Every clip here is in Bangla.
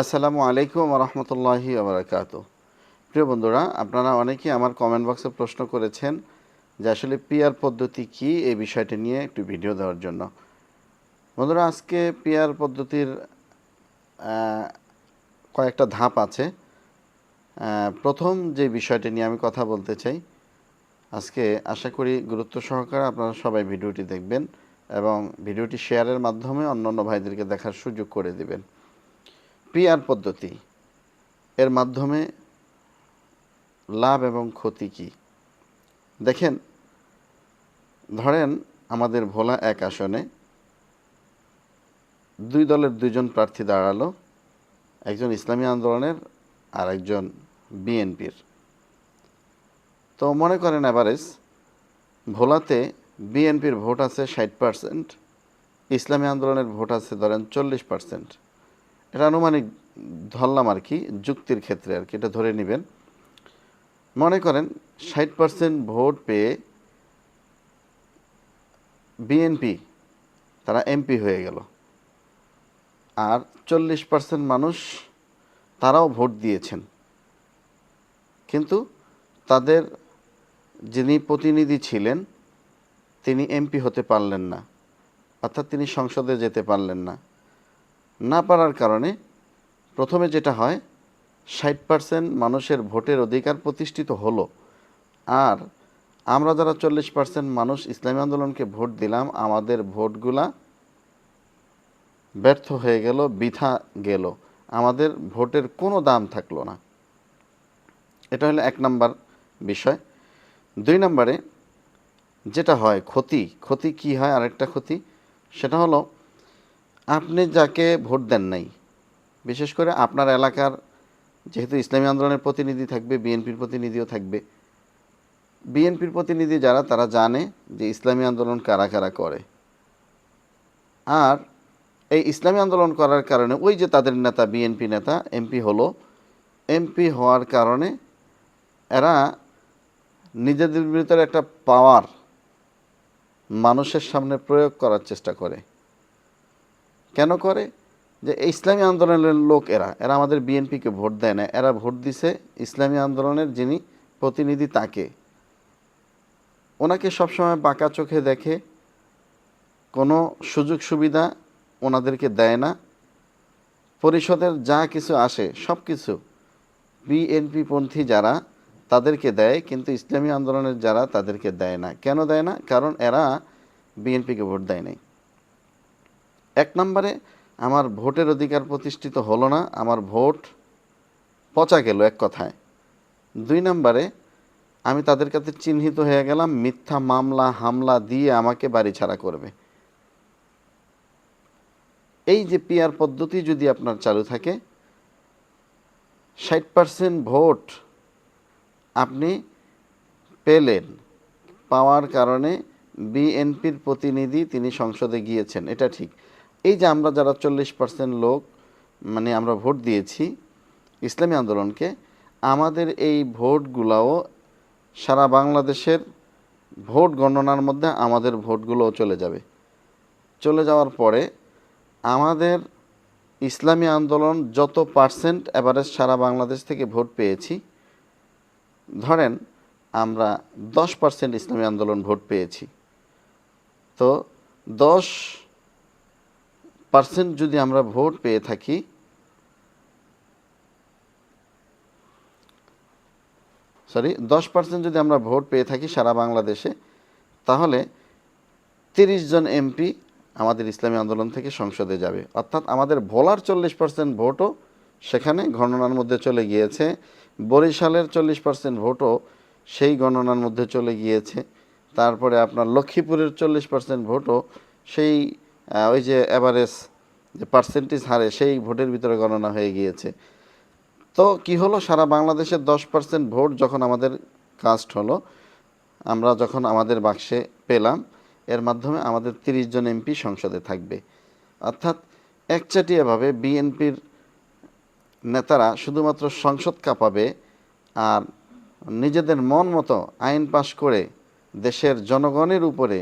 আসসালামু আলাইকুম রহমতুল্লাহি আবরাকাত প্রিয় বন্ধুরা, আপনারা অনেকেই আমার কমেন্ট বক্সে প্রশ্ন করেছেন যে আসলে পিয়ার পদ্ধতি কি এই বিষয়টি নিয়ে একটু ভিডিও দেওয়ার জন্য। বন্ধুরা, আজকে পিয়ার পদ্ধতির কয়েকটা ধাপ আছে। প্রথম যে বিষয়টি নিয়ে আমি কথা বলতে চাই, আজকে আশা করি গুরুত্ব সহকারে আপনারা সবাই ভিডিওটি দেখবেন এবং ভিডিওটি শেয়ারের মাধ্যমে অন্যান্য ভাইদেরকে দেখার সুযোগ করে দিবেন। পিআর পদ্ধতি, এর মাধ্যমে লাভ এবং ক্ষতি কি? দেখেন, ধরেন আমাদের ভোলা এক আসনে দুই দলের দুইজন প্রার্থী দাঁড়াল, একজন ইসলামী আন্দোলনের আর একজন বিএনপির। তো মনে করেন অ্যাভারেজ ভোলাতে বিএনপির ভোট আছে ষাট পার্সেন্ট, ইসলামী আন্দোলনের ভোট আছে ধরেন চল্লিশ পার্সেন্ট। এটা আনুমানিক ধরলাম আর কি, যুক্তির ক্ষেত্রে আর কি, এটা ধরে নেবেন। মনে করেন ষাট পার্সেন্ট ভোট পেয়ে বিএনপি, তারা এমপি হয়ে গেল। আর চল্লিশ পার্সেন্ট মানুষ তারাও ভোট দিয়েছেন। কিন্তু তাদের যিনি প্রতিনিধি ছিলেন, তিনি এমপি হতে পারলেন না, অর্থাৎ তিনি সংসদে যেতে পারলেন না। না পারার কারণে প্রথমে যেটা হয়, ষাট পার্সেন্ট মানুষের ভোটের অধিকার প্রতিষ্ঠিত হলো। আর আমরা যারা চল্লিশ পার্সেন্ট মানুষ ইসলামী আন্দোলনকে ভোট দিলাম, আমাদের ভোটগুলা ব্যর্থ হয়ে গেল, বৃথা গেল। আমাদের ভোটের কোনো দাম থাকল না। এটা হলো এক নাম্বার বিষয়। দুই নম্বরে যেটা হয়, ক্ষতি। ক্ষতি কি হয়? আরেকটা ক্ষতি, সেটা হলো আপনি যাকে ভোট দেন নাই, বিশেষ করে আপনার এলাকার যেহেতু ইসলামী আন্দোলনের প্রতিনিধি থাকবে, বিএনপির প্রতিনিধিও থাকবে, বিএনপির প্রতিনিধি যারা, তারা জানে যে ইসলামী আন্দোলন কারা কারা করে। আর এই ইসলামী আন্দোলন করার কারণে ওই যে তাদের নেতা, বিএনপি নেতা, এমপি হলো, এমপি হওয়ার কারণে এরা নিজেদের ভিতরে একটা পাওয়ার মানুষের সামনে প্রয়োগ করার চেষ্টা করে। কেন করে? যে ইসলামী আন্দোলনের লোক এরা এরা আমাদের বিএনপিকে ভোট দেয় না, এরা ভোট দিছে ইসলামী আন্দোলনের যিনি প্রতিনিধি তাকে। ওনাকে সবসময় বাঁকা চোখে দেখে কোনো সুযোগ সুবিধা ওনাদেরকে দেয় না। পরিষদের যা কিছু আসে, সব কিছু বিএনপি পন্থী যারা তাদেরকে দেয়, কিন্তু ইসলামী আন্দোলনের যারা তাদেরকে দেয় না। কেন দেয় না? কারণ এরা বিএনপিকে ভোট দেয় নাই। এক নম্বরে, আমার ভোটের অধিকার প্রতিষ্ঠিত হলো না, আমার ভোট পচা গেল এক কথায়। দুই নম্বরে, আমি তাদের কাছে চিহ্নিত হয়ে গেলাম, মিথ্যা মামলা, হামলা দিয়ে আমাকে বাড়ি ছাড়া করবে। এই যে পিয়ার পদ্ধতি যদি আপনার চালু থাকে, ষাট পার্সেন্ট ভোট আপনি পেলেন, পাওয়ার কারণে বিএনপির প্রতিনিধি তিনি সংসদে গিয়েছেন, এটা ঠিক। এই যে আমরা যারা চল্লিশ পার্সেন্ট লোক মানে আমরা ভোট দিয়েছি ইসলামী আন্দোলনকে, আমাদের এই ভোটগুলাও সারা বাংলাদেশের ভোট গণনার মধ্যে আমাদের ভোটগুলোও চলে যাবে। চলে যাওয়ার পরে আমাদের ইসলামী আন্দোলন যত পার্সেন্ট এভারেজ সারা বাংলাদেশ থেকে ভোট পেয়েছি, ধরেন আমরা দশ পার্সেন্ট ইসলামী আন্দোলন ভোট পেয়েছি। তো দশ পার্সেন্ট যদি আমরা ভোট পেয়ে থাকি সরি দশ পার্সেন্ট যদি আমরা ভোট পেয়ে থাকি সারা বাংলাদেশে, তাহলে তিরিশ জন এমপি আমাদের ইসলামী আন্দোলন থেকে সংসদে যাবে। অর্থাৎ আমাদের ভোলার চল্লিশ পার্সেন্ট ভোটও সেখানে গণনার মধ্যে চলে গিয়েছে। বরিশালের চল্লিশ পার্সেন্ট ভোটও সেই গণনার মধ্যে চলে গিয়েছে। তারপরে আপনার লক্ষ্মীপুরের চল্লিশ পার্সেন্ট ভোটও সেই ওই যে অ্যাভারেজ যে পার্সেন্টেজ হারে সেই ভোটের ভিতরে গণনা হয়ে গিয়েছে। তো কি হলো? সারা বাংলাদেশের দশ পার্সেন্ট ভোট যখন আমাদের কাস্ট হলো, আমরা যখন আমাদের বাক্সে পেলাম, এর মাধ্যমে আমাদের তিরিশ জন এমপি সংসদে থাকবে। অর্থাৎ একচাটিয়াভাবে বিএনপির নেতারা শুধুমাত্র সংসদ কাঁপাবে আর নিজেদের মন মতো আইন পাশ করে দেশের জনগণের উপরে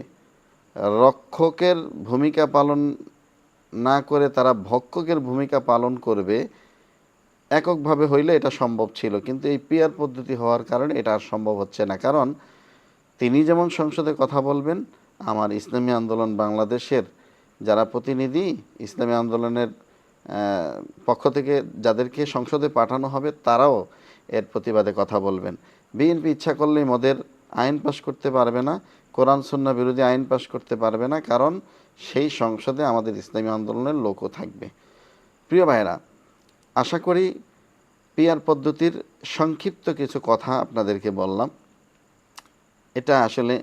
রক্ষকের ভূমিকা পালন না করে তারা ভক্ষকের ভূমিকা পালন করবে, এককভাবে হইলে এটা সম্ভব ছিল। কিন্তু এই পিয়ার পদ্ধতি হওয়ার কারণে এটা আর সম্ভব হচ্ছে না। কারণ তিনি যেমন সংসদে কথা বলবেন, আমার ইসলামী আন্দোলন বাংলাদেশের যারা প্রতিনিধি, ইসলামী আন্দোলনের পক্ষ থেকে যাদেরকে সংসদে পাঠানো হবে, তারাও এর প্রতিবাদে কথা বলবেন। বিএনপি ইচ্ছা করলেই মদের আইন পাশ করতে পারবে না। কোরআন সুন্না বিরোধী আইন পাশ করতে পারবে না, কারণ সেই সংসদে আমাদের ইসলামী আন্দোলনের লোকও থাকবে। প্রিয় ভাইরা আশা করি পিয়ার পদ্ধতির সংক্ষিপ্ত কিছু কথা আপনাদেরকে বললাম। এটা আসলে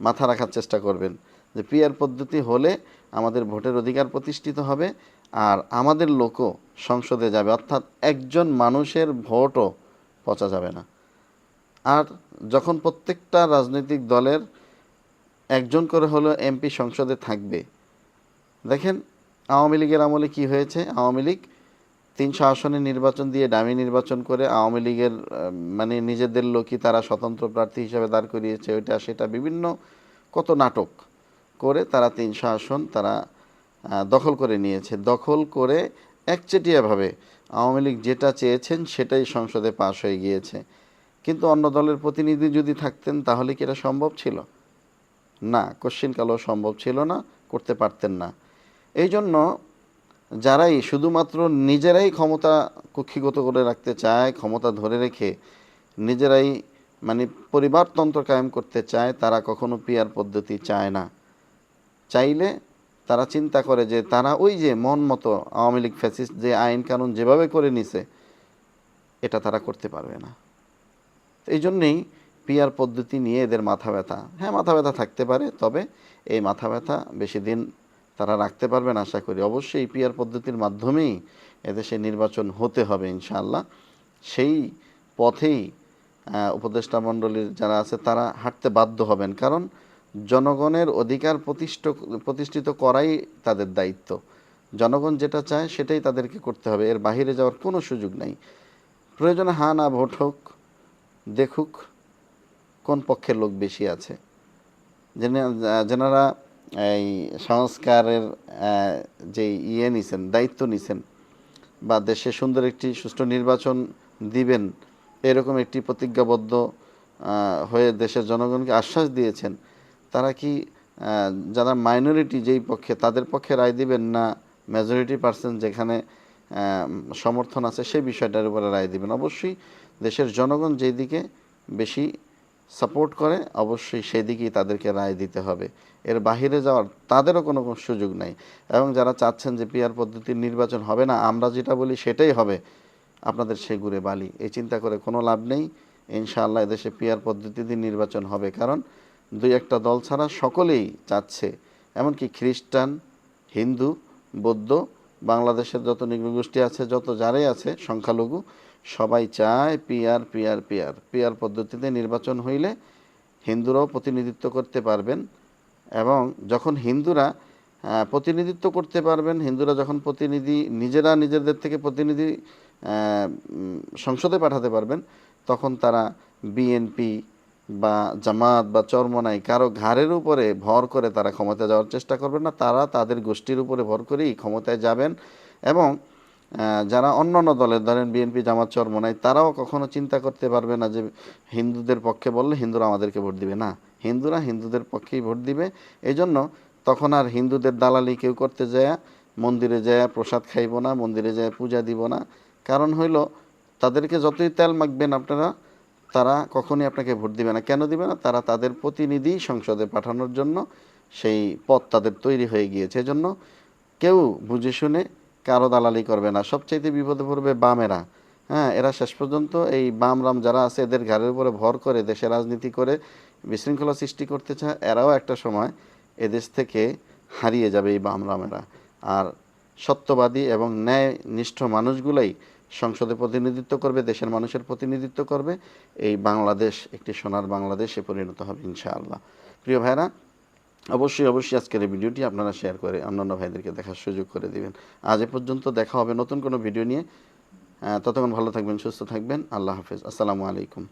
মাথা রাখার চেষ্টা করবেন যে পিয়ার পদ্ধতি হলে আমাদের ভোটের অধিকার প্রতিষ্ঠিত হবে আর আমাদের লোকও সংসদে যাবে, অর্থাৎ একজন মানুষের ভোটও পচা যাবে না। আর যখন প্রত্যেকটা রাজনৈতিক দলের একজন করে হলো এমপি সংসদে থাকবে। দেখেন, আওয়ামী লীগের আমলে কি হয়েছে? আওয়ামী লীগ তিনশো আসনে নির্বাচন দিয়ে ডামি নির্বাচন করে আওয়ামী লীগের মানে নিজেদের লোকই তারা স্বতন্ত্র প্রার্থী হিসেবে দাঁড় করিয়েছে, ওইটা সেটা বিভিন্ন কত নাটক করে তারা তিনশো আসন তারা দখল করে নিয়েছে। দখল করে একচেটিয়াভাবে আওয়ামী লীগ যেটা চেয়েছেন সেটাই সংসদে পাশ হয়ে গিয়েছে। কিন্তু অন্য দলের প্রতিনিধি যদি থাকতেন তাহলে কি এটা সম্ভব ছিল? না, কোশ্চিনকালও সম্ভব ছিল না, করতে পারতেন না। এই জন্য যারাই শুধুমাত্র নিজেরাই ক্ষমতা কক্ষিগত করে রাখতে চায়, ক্ষমতা ধরে রেখে নিজেরাই মানে পরিবারতন্ত্র কায়েম করতে চায়, তারা কখনো পিয়ার পদ্ধতি চায় না। চাইলে তারা চিন্তা করে যে তারা ওই যে মন মতো আওয়ামী লীগ ফ্যাসিস্ট যে আইন কানুন যেভাবে করে নিছে, এটা তারা করতে পারবে না। এই জন্যেই পিয়ার পদ্ধতি নিয়ে এদের মাথা ব্যথা। হ্যাঁ মাথা ব্যথা থাকতে পারে, তবে এই মাথা ব্যথা বেশি দিন তারা রাখতে পারবেন আশা করি। অবশ্যই এই পিয়ার পদ্ধতির মাধ্যমেই এদেশে নির্বাচন হতে হবে ইনশাআল্লাহ। সেই পথেই উপদেষ্টা মণ্ডলীর যারা আছে তারা হাঁটতে বাধ্য হবেন, কারণ জনগণের অধিকার প্রতিষ্ঠ, প্রতিষ্ঠিত করাই তাদের দায়িত্ব। জনগণ যেটা চায় সেটাই তাদেরকে করতে হবে, এর বাইরে যাওয়ার কোনো সুযোগ নাই। প্রয়োজনে হা না ভোট হোক, দেখুক কোন পক্ষের লোক বেশি আছে? যেনারা এই সংস্কারের যে ইয়ে নিছেন, দায়িত্ব নিছেন বা দেশে সুন্দর একটি সুষ্ঠু নির্বাচন দিবেন, এরকম একটি প্রতিজ্ঞাবদ্ধ হয়ে দেশের জনগণকে আশ্বাস দিয়েছেন, তারা কি যারা মাইনরিটি যেই পক্ষে, তাদের পক্ষে রায় দিবেন না মেজরিটি পার্সেন্ট যেখানে সমর্থন আছে সেই বিষয়টার উপরে রায় দিবেন? অবশ্যই দেশের জনগণ যেই দিকে বেশি সাপোর্ট করে, অবশ্যই সেদিকেই তাদেরকে রায় দিতে হবে। এর বাহিরে যাওয়ার তাদেরও কোনো সুযোগ নাই। এবং যারা চাচ্ছেন যে পিয়ার পদ্ধতির নির্বাচন হবে না, আমরা যেটা বলি সেটাই হবে আপনাদের সে ঘুরে বালি। এই চিন্তা করে কোনো লাভ নেই। ইনশাআল্লাহ এদেশে পিয়ার পদ্ধতিতে নির্বাচন হবে। কারণ দুই একটা দল ছাড়া সকলেই চাচ্ছে। এমনকি খ্রিস্টান, হিন্দু, বৌদ্ধ, বাংলাদেশের যত নিগ্রগোষ্ঠী আছে, যত যারাই আছে, সংখ্যালঘু সবাই চায় পিয়ার পিয়ার পিয়ার পিয়ার পদ্ধতিতে নির্বাচন হইলে হিন্দুরাও প্রতিনিধিত্ব করতে পারবেন এবং যখন হিন্দুরা প্রতিনিধিত্ব করতে পারবেন, হিন্দুরা যখন প্রতিনিধি, নিজেরা নিজেদের থেকে প্রতিনিধি সংসদে পাঠাতে পারবেন, তখন তারা বিএনপি বা জামাত বা চরমনাই কারও ঘাড়ের উপরে ভর করে তারা ক্ষমতায় যাওয়ার চেষ্টা করবেন না। তারা তাদের গোষ্ঠীর উপরে ভর করেই ক্ষমতায় যাবেন এবং আহ, অন্য অন্য দলের ধরেন বিএনপি জামাত চরমনাই তারাও কখনো চিন্তা করতে পারবে না যে হিন্দুদের পক্ষে বললে হিন্দুরা আমাদেরকে ভোট দিবে। না হিন্দুরা হিন্দুদের পক্ষেই ভোট দিবে। এই জন্য তখন আর হিন্দুদের দালালি কেউ করতে যায় মন্দিরে যায় প্রসাদ খাইব না মন্দিরে যায় পূজা দিব না। কারণ হইল তাদেরকে যতই তেল মাখবেন আপনারা তারা কখনই আপনাকে ভোট দিবে না। কেন দিবে না? তারা তাদের প্রতিনিধি সংসদে পাঠানোর জন্য সেই পথ তাদের তৈরি হয়ে গিয়েছে। এজন্য কেউ বুঝে শুনে কারও দালালি করবে না। সবচাইতে বিপদে পড়বে বামেরা। হ্যাঁ এরা শেষ পর্যন্ত এই বাম রাম যারা আছে, এদের ঘাড়ের উপরে ভর করে দেশে রাজনীতি করে বিশৃঙ্খলা সৃষ্টি করতে চায়, এরাও একটা সময় এদেশ থেকে হারিয়ে যাবে এই বাম রামেরা আর সত্যবাদী এবং ন্যায় নিষ্ঠ মানুষগুলাই সংসদে প্রতিনিধিত্ব করবে, দেশের মানুষের প্রতিনিধিত্ব করবে। এই বাংলাদেশ, একটি সোনার বাংলাদেশে পরিণত হবে ইনশাআল্লাহ। প্রিয় ভাইরা অবশ্যই অবশ্যই আজকের এই ভিডিওটি আপনারা শেয়ার করে অন্যান্য ভাইদেরকে দেখার সুযোগ করে দিবেন। আজ এ পর্যন্ত দেখা হবে নতুন কোনো ভিডিও নিয়ে। ততক্ষণ ভালো থাকবেন, সুস্থ থাকবেন। আল্লাহ হাফেজ। আসসালামু আলাইকুম।